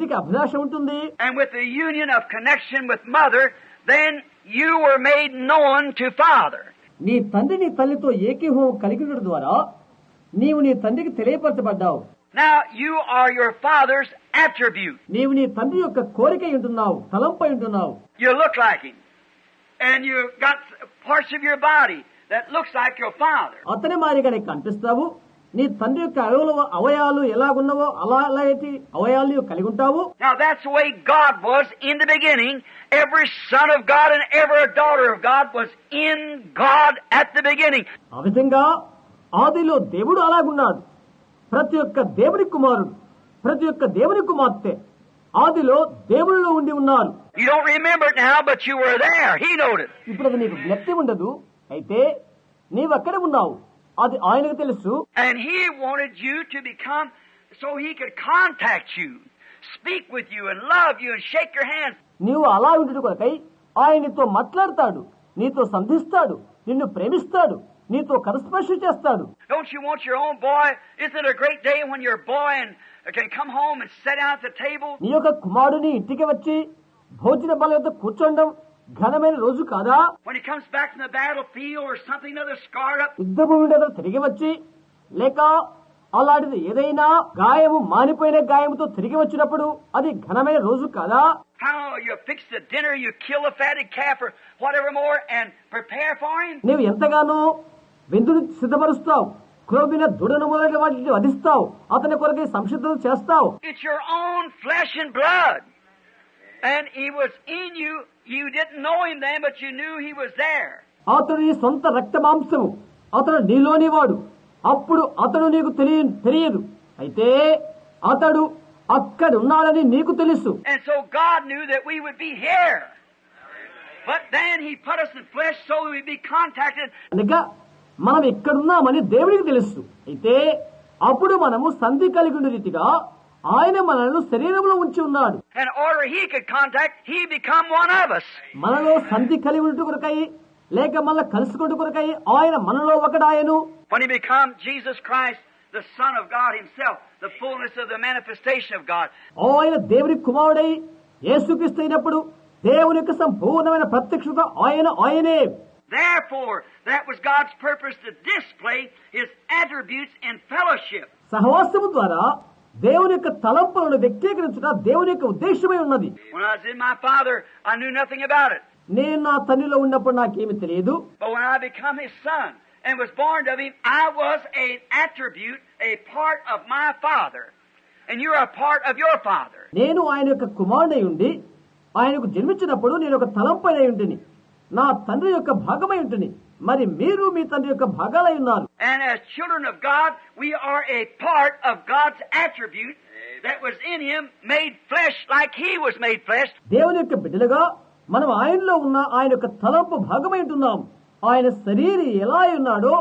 తండ్రికి అభిలాష ఉంటుంది And with the union of connection with mother, then you were made known to father. నీ తండ్రి నీ తల్లితో ఏకీభవం కలిగి ఉండడం ద్వారా నీవు నీ తండ్రికి తెలియపరచబడ్డావు Now you are your father's attribute. నీవు నీ తండ్రి యొక్క కోరిక ఉంటున్నావు తలంపై ఉంటున్నావు You look like him. And you've got parts of your body that looks like your father. అతని మారిగా నీకు కనిపిస్తావు నీ తండ్రి యొక్క అవయవ అవయాలు ఎలాగున్నావో అలా అలా అయితే అవయాలు కలిగి ఉంటావు. Beginning every son of God and every of God was in God at the ఆ విధంగా ఆదిలో దేవుడు అలాగున్నాడు. ప్రతి ఒక్క దేవుని కుమారుడు ప్రతి ఒక్క దేవుని కుమార్తె ఆదిలో దేవుళ్ళు ఉండి ఉన్నారు. ఇప్పుడు నీకు వ్యక్తి ఉండదు. అయితే నీవక్కడ ఉన్నావు. అది ఆయనకు తెలుసు. And he wanted you speak with love shake hand నీవు అలా ఉండడు కొరకై ఆయనతో మాట్లాడతాడు. నీతో సంధిస్తాడు. నిన్ను ప్రేమిస్తాడు. నీతో కరస్పర్శ చేస్తాడు. Don't you want your own boy is it a boy and come home and set out the నీ యొక్క కుమారుని ఇంటికి వచ్చి భోజన బలం వద్ద కూర్చోండం. ఘనమైన రోజు కాదా? యుద్ధము తిరిగి వచ్చి లేక అలాంటిది ఏదైనా గాయము మానిపోయిన గాయముతో తిరిగి వచ్చినప్పుడు అది ఘనమైన రోజు కాదా? నువ్వు ఎంతగానో విందుని సిద్ధపరుస్తావు క్రోమిన దుడను మొదలైన వాటిని వధిస్తావు అతని కొరకు సంశుద్ధం చేస్తావు. It's your own flesh and blood and he was you know in but knew he was there అతని సొంత రక్త మాంసము అతడు నీలోని వాడు. అప్పుడు అతడు నీకు తెలియదు. అయితే అతడు అక్కడ ఉన్నాడని నీకు తెలుసు. And knew that we would be here then he put so we be contacted మనం ఇక్కడ ఉన్నామని దేవునికి తెలుసు. అయితే అప్పుడు మనము సంధి కలిగిన రీతిగా ఆయన మనల్ని శరీరంలో ఉంచి ఉన్నాడు In order he could contact, he become one of us. మనలో సంధి కలిగి ఉంటు కొరకై లేక మన కలుసుకుంటు కొరకై ఆయన మనలో ఒకడాయను When he become Jesus Christ, the Son of God himself, the fullness of the manifestation of God. ఆయన దేవుని కుమారుడై యేసుక్రీస్తు అయినప్పుడు దేవుని యొక్క సంపూర్ణమైన ప్రత్యక్షత ఆయన ఆయనే Therefore, that was God's purpose to display his attributes in fellowship. సహవాసము ద్వారా దేవుని యొక్క తలంపులను వ్యక్తీకరించట దేవుని యొక్క ఉద్దేశమై ఉన్నది. నేను నా తల్లిలో ఉన్నప్పుడు నాకేమి తెలియదు. నేను ఆయన యొక్క కుమారుడై ఉండి ఆయనకు జన్మించినప్పుడు నేను ఒక తలంపైన ఉంటుని నా తండ్రి యొక్క భాగమై ఉంటుంది మరి మీరు మీ తండ్రి యొక్క భాగాలై ఉన్నారు. And as children of god we are a part of god's attribute that was in him made flesh like he was made flesh. దేవుని యొక్క బిడ్డలుగా మనం ఆయనలో ఉన్న ఆయన యొక్క తలంపు భాగమై ఉంటున్నాం. ఆయన శరీరం ఎలా ఉన్నాడో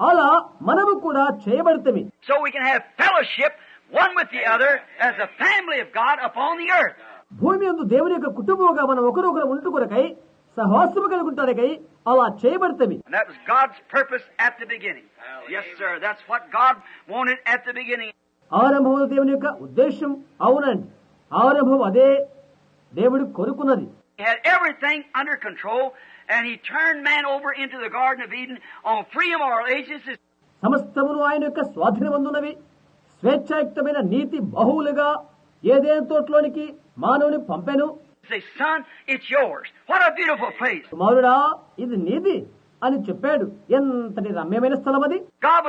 అలా మనము కూడా చేయబడతమి. So we can have fellowship one with the other as a family of God upon the earth భూమి యందు దేవుని యొక్క కుటుంబముగా మనం ఒకరొకరు ఉంటు కొరకై సహవాసము కలుగుంటారు కై అలా చేయబడతవి ఆరంభము దేవుని యొక్క ఉద్దేశం అవునండి. ఆరంభం అదే దేవుడు కొనుకున్నది everything under control and he turn man garden free of all సమస్తమును ఆయన యొక్క స్వాధీనం అందునవి స్వేచ్ఛాయుక్తమైన నీతి బహువులుగా ఏదేం తోటలోనికి మానవుని పంపెను. say, Son, it's అని చెప్పాడు. ఎంతటి రమ్యమైన స్థలం అది?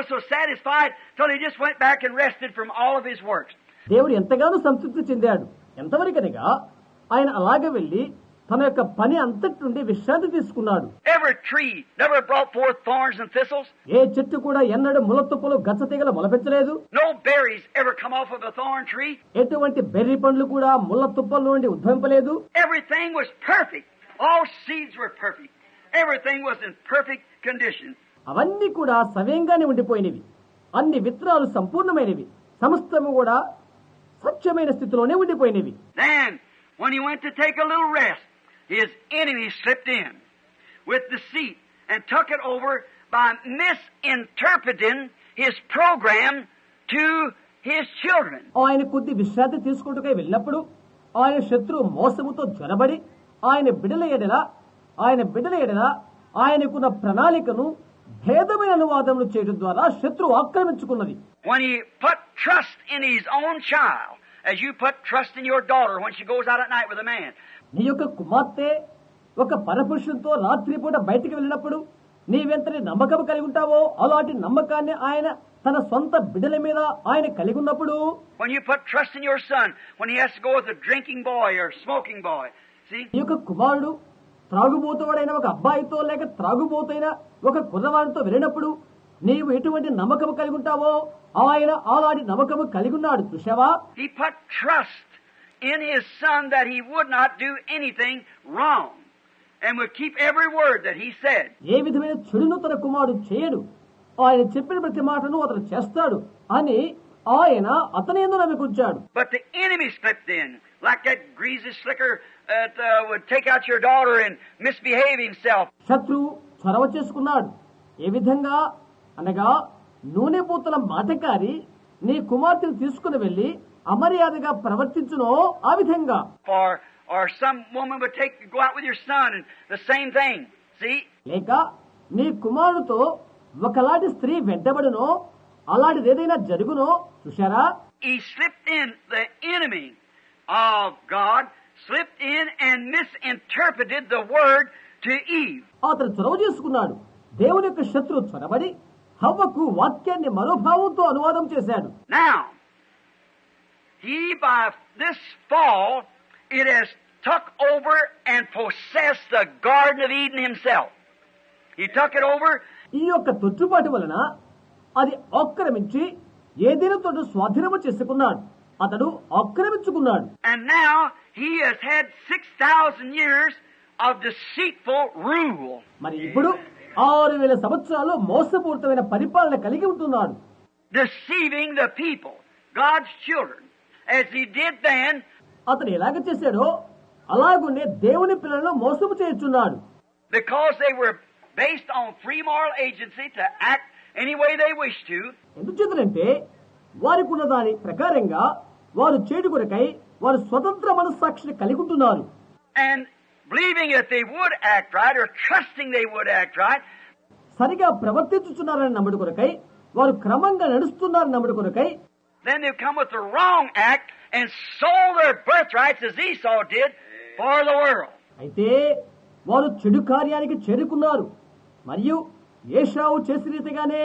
So satisfied so he all of his దేవుడు ఎంతగానో సంతృప్తి చెందాడు. ఎంతవరకనగా ఆయన అలాగే వెళ్ళి తన యొక్క పని అంతటి నుండి విశ్రాంతి తీసుకున్నాడు. ఏ చెట్టు కూడా ఎన్నడు ములతుప్పులు గచ్చ తీగలు మొలపించలేదు ఎటువంటి బెర్రీ పండ్లు కూడా ముళ్ళ తుప్పల నుండి ఉద్భవింపలేదు. Everything was perfect all seeds were perfect everything was perfect condition అవన్నీ కూడా సవ్యంగానే ఉండిపోయినవి. అన్ని విత్తనాలు సంపూర్ణమైనవి. సమస్తము కూడా స్వచ్ఛమైన స్థితిలోనే ఉండిపోయినవి. Then when you went to take a little rest his enemy slipped in with deceit and took it over by misinterpreting his program to his children. ఆయన కొద్ది విశ్రాంతి తీసుకుంటూ వెళ్ళినప్పుడు ఆయన శత్రువు మోసముతో జ్వరబడి ఆయన బిడల ఎడల ఆయన బిడల ఎడల ఆయనకున్న ప్రణాళికను భేదమైన అనువాదములు చేయడం ద్వారా శత్రువు ఆక్రమించుకున్నది When he put trust in his own child, as you put trust in your daughter when she goes out at night with a man. నీ యొక్క కుమార్తె ఒక పరపురుషునితో రాత్రిపూట బయటికి వెళ్ళినప్పుడు నీవెంతని నమ్మకం కలిగి ఉంటావో అలాంటి నమ్మకాన్ని ఆయన తన సొంత బిడ్డల మీద ఆయన కలిగి ఉన్నప్పుడు When you put trust in your son when he has to go with a drinking boy or smoking boy. See? ఈ యొక్క కుమారుడు త్రాగుబోతువాడైన ఒక అబ్బాయితో లేక త్రాగుబోతైన ఒక కుర్రవాడితో వెళ్ళినప్పుడు నీవు ఎటువంటి నమ్మకం కలిగి ఉంటావో ఆయన అలాంటి నమ్మకము కలిగి ఉన్నాడు చూసావా He put trust in his son that he would not do anything wrong and would keep every word that he said. ఏ విధమైన చెడును తన కుమారుడు చేయడు ఆయన చెప్పిన ప్రతి మాటను అతను చేస్తాడు అని ఆయన అతని ఎందు నమ్మికుంచాడు But the enemy slipped in, like that greasy slicker that uh, would take out your daughter and misbehave himself. శత్రువు చొరవ చేసుకున్నాడు ఏ విధంగా అనగా నూనె పూతల మాటకారి నీ కుమార్తెను తీసుకుని వెళ్ళి అమర్యాదగా ప్రవర్తించును ఆ విధంగా. లేక నీ కుమారుడుతో ఒకలాంటి స్త్రీ వెంటబడును అలాంటిది ఏదైనా జరుగునో చూశారా? ఈ slip in the enemy God slip in and misinterpreted the word to అతను చొరవ చేసుకున్నాడు. దేవుని యొక్క శత్రు చొరబడి హవ్వకు వాక్యాన్ని మనోభావంతో అనువాదం చేశాడు. నా he by this fall, it has took over and possessed the Garden of Eden himself. He took it over ఈ యొక్క తొట్టుబాటు వలన అది ఆక్రమించి ఏదైనా తోట స్వాధీనము చేసుకున్నాడు అతడు ఆక్రమించుకున్నాడు and now he has had 6,000 years of deceitful rule. మరి ఇప్పుడు ఆరు వేల సంవత్సరాలు మోసపూరితమైన పరిపాలన కలిగి ఉంటున్నాడు Deceiving the people, God's children, As he did then అతను ఎలాగ చేశాడో అలాగునే దేవుని పిల్లలను మోసము చేయుచున్నాడు because they were based on free moral agency to act any way they wished to. ఎందుచేతనంటే వారికి ఉన్న దాని ప్రకారంగా వారు చేడు కొరకై వారు స్వతంత్ర మనస్సాక్షిని కలిగి ఉంటున్నారు and believing that they would act right or trusting they would act right, సరిగా ప్రవర్తించుచున్నారని నమ్ముడు కొరకై వారు క్రమంగా నడుస్తున్నారని నమ్ముడు కొరకై then they come with the wrong act and sold their birthrights as Esau did for the world. అయితే వారు చెడు కార్యానికి చేరుకున్నారు మరియు ఏషావు చేసిన రీతిగానే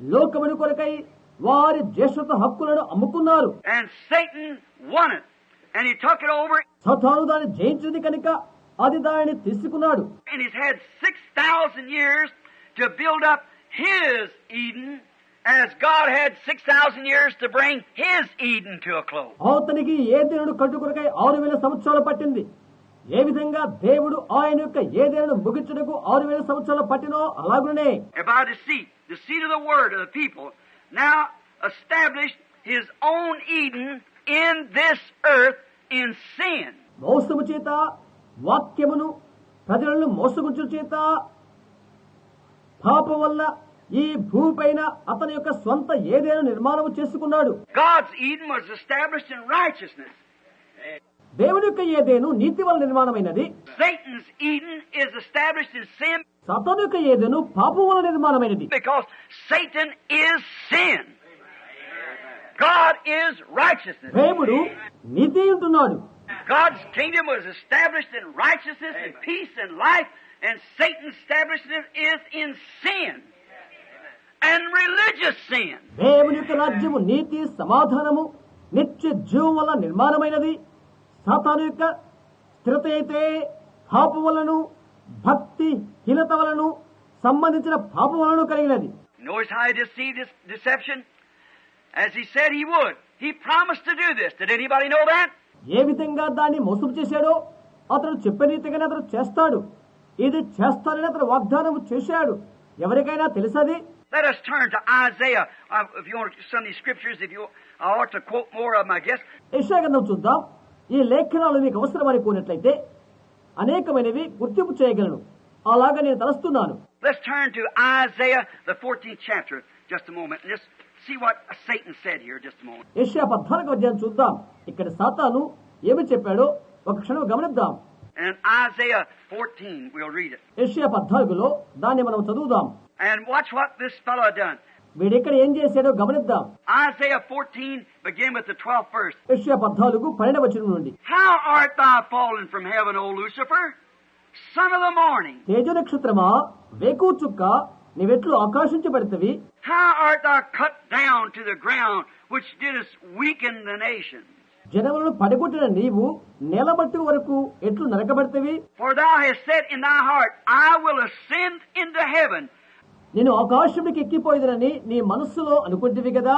లోకముని కొరకై వారి జ్యేష్ఠత హక్కులను అమ్ముకున్నారు And Satan won it. And he took it over Satan దాన్ని జయించింది కనుక అది దానిని తీసుకున్నాడు and he's had 6,000 years to build up his Eden as God had 6,000 years to bring His Eden to a close. ఏ విధంగా దేవుడు ఆయన యొక్క ఏ దేవుడు ముగించడకు ఆరు వేల సంవత్సరాల పట్టినో అలాగనే people now established his own in this మోసము చేత వాక్యమును ప్రజలను మోసగుంచు చేత పాప వల్ల ఈ భూమిపైన అతని యొక్క స్వంత ఏదైనా నిర్మాణం చేసుకున్నాడు established. దేవుని యొక్క ఏదేను నీతి వల్ల నిర్మాణమైనది established సతాను యొక్క ఏదేను పాపం వల్ల నిర్మాణమైనది Satan. దేవుడు నీతి ఉంటున్నాడు God's kingdom was established in righteousness and peace and life, and Satan's establishment is in sin. దేవుని యొక్క రాజ్యము నీతి సమాధానము నిత్య జీవం వల్ల నిర్మాణమైనది సాతాను యొక్క స్థిరత అయితే పాపం వలను భక్తి హీనత వలను సంబంధించిన పాపం వలను కలిగినది Notice how he deceived this deception? As he said he would. He promised to do this. Did anybody know that? ఏ విధంగా దాన్ని మోసం చేశాడో అతను చెప్పిన రీతిగానే అతను చేస్తాడు ఇది చేస్తానని అతను వాగ్దానం చేశాడు ఎవరికైనా తెలుసది Let us turn to Isaiah. Uh, if you want some of these scriptures, if you, I ought to quote more of them, I guess. యశాగంధం చూద్దాం ఈ లేఖనాలు మీకు అవసరమని కోరినట్లయితే అనేకమైనవి గుర్తింపు చేయగలను అలాగా నేను తలస్తున్నాను Let's turn to Isaiah, the 14th chapter, just a moment, and just see what Satan said here just a moment. Isaiah పద్నాలుగు అధ్యాయం చూద్దాం ఇక్కడ సాతాను ఏమి చెప్పాడో ఒక క్షణం గమనిద్దాం And Isaiah 14, we'll read it. Asia పద్నాలుగులో దాన్ని మనం చదువుదాం And watch what this fellow done. వీడెక్కడ ఏం చేశాడో గమనిద్దాం Isaiah 14, begin with the 12th verse. Asia పద్నాలుగు పన్నెండవ వచనం నుండి How art thou fallen from heaven, O Lucifer, son of the morning? Teja నక్షత్రమా వేకు చుక్క నీవెట్లు ఆకాశించబడితవి How art thou cut down to the ground, which didst weaken the nations? జనములను పడగొట్టిన నీవు నిలబట్టు వరకు ఎట్లు నరకబడతవి? నేను ఆకాశంలోకి ఎక్కిపోయేదనని నీ మనస్సులో అనుకుంటేవి కదా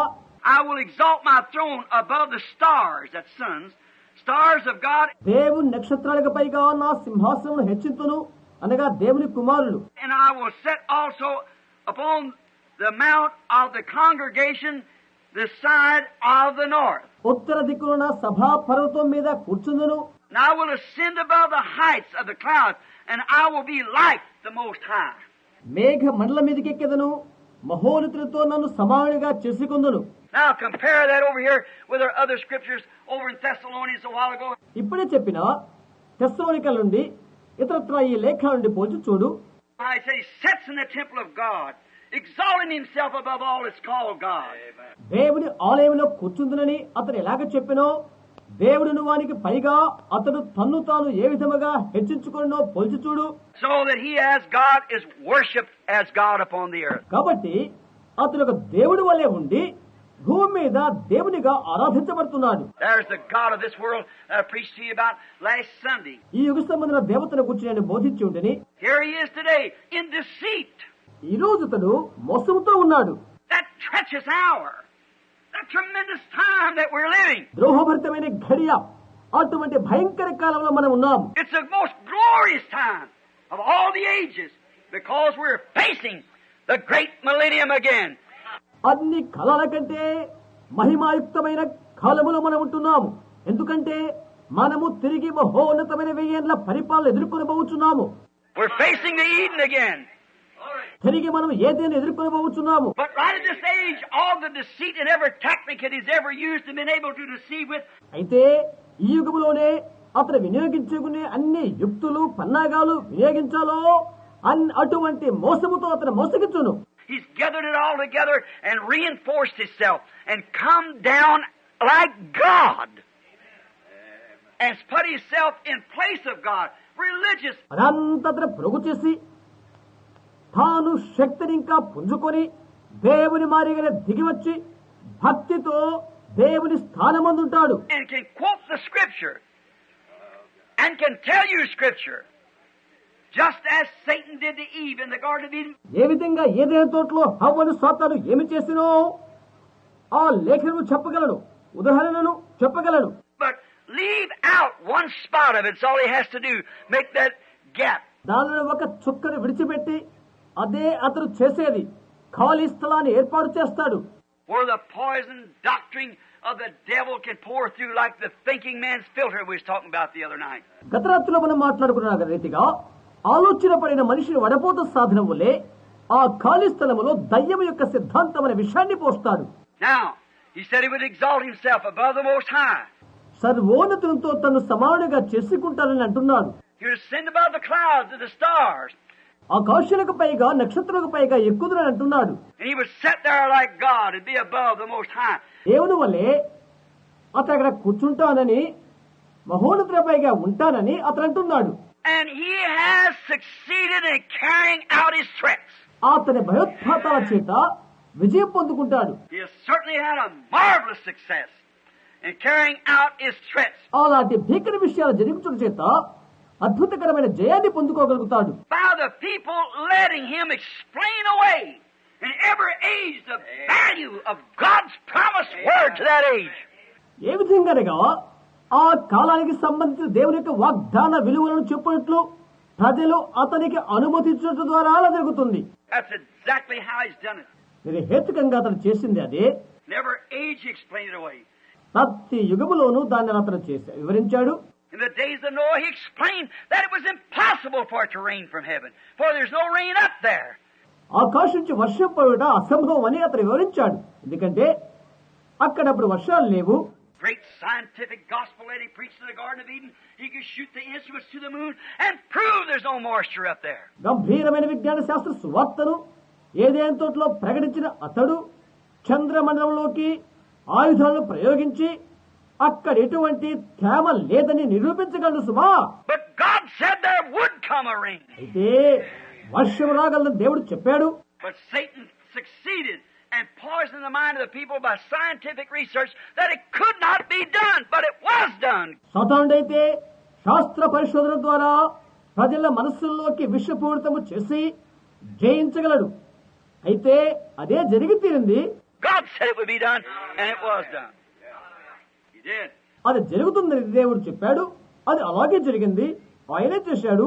I will exalt my throne above the stars that sons stars of God దేవుని నక్షత్రాలకు పైగా ఉన్న సింహాసనము హెచ్చుతును అనగా దేవుని కుమారులు. And I will set also upon the mount of the congregation the side of the north. ఉత్తర దిక్కున సభా పర్వతం మీద కూర్చుందును And I will ascend above the heights of the clouds, and I will be like the Most High. మేఘ మండలం మీదకి ఎక్కెదను మహోన్నతులతో నన్ను సమానుగా చేసుకుందును Now compare that over here with our other scriptures over in Thessalonians a while ago. ఇప్పుడే చెప్పిన తెస్సలోనికల నుండి ఇతరత్ర ఈ లేఖ నుండి పోల్చి చూడు I say he sits in the temple of God, ఎగ్జాలింగ్ దేవుని ఆలయంలో కూర్చుందనని అతను ఎలాగ చెప్పినో దేవుడును వానికి పైగా అతడు తన్ను తాను ఏ విధముగా హెచ్చించుకున్నో పోల్చి చూడు. So that he has God worship as God upon కాబట్టి అతను ఒక దేవుడి వలె ఉండి భూమి మీద దేవునిగా ఆరాధించబడుతున్నాడు. ఈ యుగ సంబంధించిన దేవతను కూర్చుని నేను బోధించి ఉండని here he is today in this seat ఈ రోజు తను మోసముతో ఉన్నాడు. ద్రోహభరితమైన ఘడియ అటువంటి భయంకర కాలంలో మనం ఉన్నాం. It's most glorious time all the ages because we are again అన్ని కాలాల కంటే మహిమాయుక్తమైన కాలములో మనం ఉంటున్నాము ఎందుకంటే మనము తిరిగి మహోన్నతమైన వెయ్యేళ్ళ పరిపాలన ఎదుర్కొనబోతున్నాము we are again తిరిగి మనం ఏదైనా ఎదుర్కొని పోవచ్చున్నాము But right at this age, all the deceit and every tactic that he's ever used and been able to deceive with, అయితే ఈ యుగములోనే అతను వినియోగించుకునే అన్ని యుక్తులు పన్నాగాలు వినియోగించాలో అన్ అటువంటి మోసముతో అతను మోసగించును he's gathered it all together and reinforced himself and come down like God. And put himself in place of God. Religious. అదంతా అతను పొరుగు చేసి తాను శక్తిని ఇంకా పుంజుకొని దేవుని మారిగానే దిగి వచ్చి భక్తితో దేవుని స్థానమందుంటాడు ఏ విధంగా ఏదైనా తోటలో హవ్వను సాతాను ఏమి చేసినో ఆ లేఖను చెప్పగలను ఉదాహరణను చెప్పగలను Leave out one spot of it. That's all he has to do. అదే అతను చేసేది. ఖాళీ స్థలాన్ని ఏర్పాటు చేస్తాడు. గత రాత్రిలో మనం మాట్లాడుకున్న రీతిగా ఆలోచన పడిన మనిషిని వడపోత సాధన వల్లే ఆ ఖాళీ స్థలములో దయ్యం యొక్క సిద్ధాంతం అనే విషయాన్ని పోస్తాడు. సర్వోన్నతులతో తను సమానంగా చేసుకుంటానని అంటున్నాడు. ఆకాశాలకు పైగా నక్షత్రాలకు పైగా ఎక్కుదని అంటున్నాడు. దేవుని వల్లే అతను అక్కడ కూర్చుంటానని మహోన్నతుల పైగా ఉంటానని అతను అంటున్నాడు. అతని భయోత్పాతాల చేత విజయం పొందుకుంటాడు. అలాంటి భీకర విషయాలు జరిగించడం చేత అద్భుతకరమైన జయాన్ని పొందుకోగలుగుతాడు. ఏ విధంగానగా ఆ కాలానికి సంబంధించిన దేవుని యొక్క వాగ్దాన విలువలను చెప్పినట్లు ప్రజలు అతనికి అనుమతించడం ద్వారా అలా జరుగుతుంది. హేతుకంగా అతను చేసింది అది. ప్రతి యుగములోనూ దాన్ని అతను చేశాడు వివరించాడు. In the days of Noah, he explained that it was impossible for it to rain from heaven, for there's no rain up there. ఆకాశం నుంచి వర్షం పడుట అసంభవం అని అతను వివరించాడు ఎందుకంటే అక్కడ అప్పుడు వర్షాలు లేవు Great scientific gospel that he preached in the Garden of Eden. He could shoot the instruments to the moon and prove there's no moisture up there. గంభీరమైన విజ్ఞాన శాస్త్ర సువార్తను ఏదేం తోటలో ప్రకటించిన అతడు చంద్రమండలంలోకి ఆయుధాలను ప్రయోగించి అక్కడ ఎటువంటి తేమ లేదని నిరూపించగలడు సుమా. అయితే వర్షం రాగలని దేవుడు చెప్పాడు and poisoned the mind of the people by scientific research that it could not be done, but it was done. సాతానుడైతే శాస్త్ర పరిశోధన ద్వారా ప్రజల మనస్సుల్లోకి విషపూరితము చేసి జయించగలడు అయితే అదే జరిగి తీరింది God said it would be done, and it was done. అది జరుగుతుంది దేవుడు చెప్పాడు అది అలాగే జరిగింది ఆయనే చేశాడు.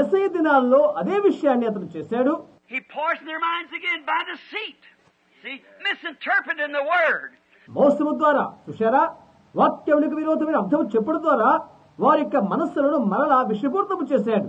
ఎస్ఐ దినాల్లో అదే విషయాన్ని అతను చేశాడు. మోసము ద్వారా చూశారా? వాక్యములకు విరోధమైన అర్థం చెప్పడం ద్వారా వారి యొక్క మనస్సులను మరలా విషపూర్తం చేశాడు.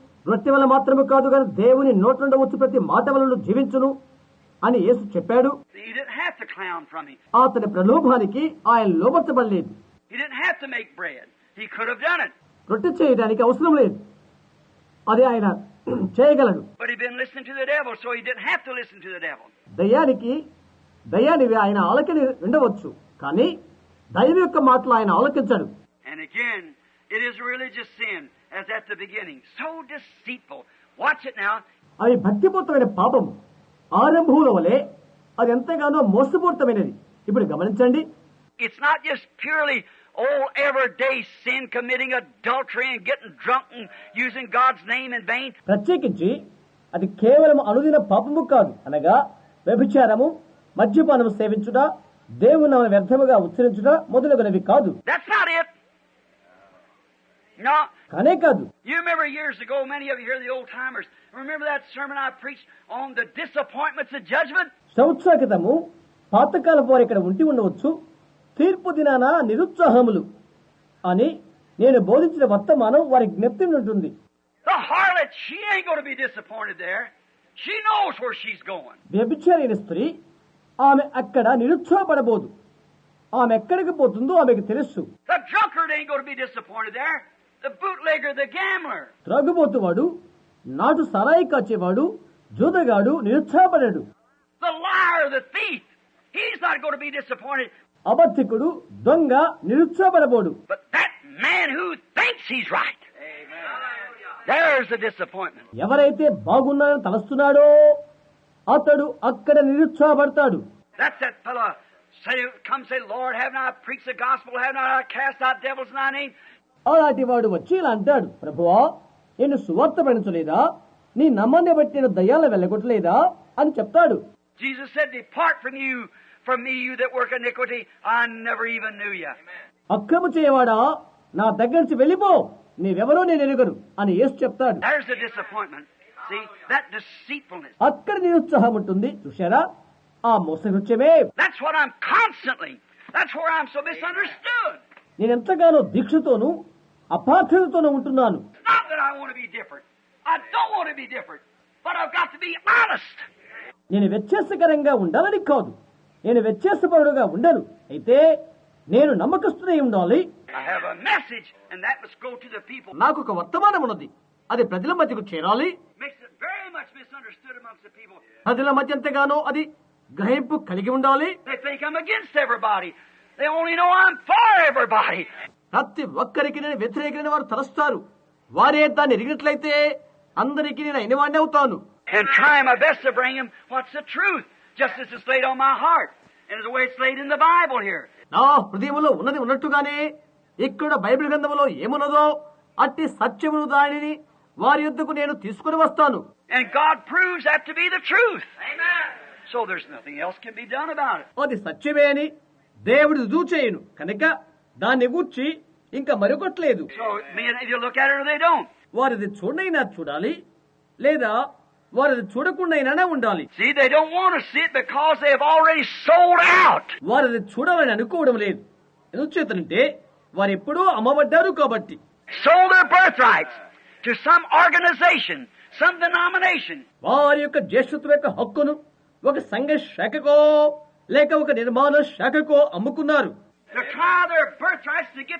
నృత్యం వల్ల మాత్రమే కాదు కానీ దేవుని నోట్ల ఉండవచ్చు ప్రతి మాట వలన జీవించును అని యేసు చెప్పాడు. అతని ప్రలోభానికి ఆయన లోపరచబడలేదు రొట్టె చేయడానికి అవసరం లేదు. అది ఆయన చేయగలడు. దయ్యానికి దయ్యానివి ఆయన ఆలకని ఉండవచ్చు కానీ దైవం యొక్క మాటలు ఆయన ఆలోకించాడు. As at the beginning. So deceitful. Watch it now. అది భక్తిపూర్తమైన పాపము ఆరంభముల వలె అది ఎంతగానో మోసపూరితమైనది ఇప్పుడు గమనించండి It's not just purely old everyday sin, committing adultery and getting drunk and using God's name in vain. ప్రత్యేకించి అది కేవలం అనుదిన పాపము కాదు అనగా వ్యభిచారము మద్యపానము సేవించుట దేవుని వ్యర్థముగా ఉచ్చరించుట మొదలగునవి కాదు That's not it. కానే కాదు You remember years ago, many of you here, the old timers, remember that sermon I preached on the disappointments of judgment? సంవత్సర క్రితము పాతకాలపు వారు ఇక్కడ ఉండి ఉండవచ్చు తీర్పు దినాన నిరుత్సాహములు అని నేను బోధించిన వర్తమానం వారి జ్ఞప్తి ఉంటుంది The harlot, she ain't going to be disappointed there. She knows where she's going. వ్యభిచారైన స్త్రీ ఆమె అక్కడ నిరుత్సాహపడబోదు ఆమె ఎక్కడికి పోతుందో ఆమెకు తెలుసు The drunkard ain't going to be disappointed there. త్రాగుబోతువాడు నాటు సరాయి కాచేవాడు జూదగాడు నిరుత్సాహపడాడు. అబద్ధికుడు దొంగ నిరుత్సాహపడబోడు. ఎవరైతే బాగున్నాడని తలస్తున్నాడో అతడు అక్కడ నిరుత్సాహపడతాడు. Come say, Lord, have not preached the gospel, have not cast out devils in thy name. అలాంటి వాడు వచ్చి ఇలా అంటాడు. ప్రభువా నేను సువార్త పెంచలేదా నీ నమ్మని బట్టి నేను దయ్యాల వెళ్ళగొట్టలేదా? అని చెప్తాడు. అక్రమ చేయవాడా? నా దగ్గర నుంచి వెళ్ళిపో. నీవెవరో నేను ఎరుగరు అని ఏసు చెప్తాడు. అక్కడ నిరుత్సాహం ఉంటుంది. చూశారా? ఆ మోసగృత్యమే నేను ఎంతగానో దీక్షతోనూ అపార్థతతోనే ఉంటున్నాను. నేను వ్యత్యాసకరంగా ఉండాలని కాదు. నేను వ్యత్యాసపరుడుగా ఉండను. అయితే నేను నమ్మకస్తునే ఉండాలి. నాకు ఒక వర్తమానం ఉన్నది. అది ప్రజల మధ్యకు చేరాలి. ప్రజల మధ్య ఎంతగానో అది గ్రహింపు కలిగి ఉండాలి. ప్రతి ఒక్కరికి నేను వ్యతిరేకమైన వారు తలస్తారు. వారే దాన్ని ఎరిగినట్లయితే అందరికీ నేను అయినవాడిని అవుతాను. నా హృదయంలో ఉన్నది ఉన్నట్టుగానే ఇక్కడ బైబిల్ గ్రంథంలో ఏమున్నదో అట్టి సత్యమును దానిని వారి యుద్ధకు నేను తీసుకుని వస్తాను. అది సత్యమే అని దేవుడు రుజువు చేయను. కనుక దాన్ని గుర్చి ఇంకా మరొకట్లేదు. వారిది అది చూడనైనా చూడాలి లేదా వారు అది చూడకుండా ఉండాలి వారు అది చూడాలని అనుకోవడం లేదు. ఎందుకు ఎందుచేతంటే వారు ఎప్పుడూ అమ్మబడ్డారు కాబట్టి. వారి యొక్క జ్యేష్ఠత్వ యొక్క హక్కును ఒక సంఘ శాఖకో లేక ఒక నిర్మాణ శాఖకో అమ్ముకున్నారు. To try their birthrights to get the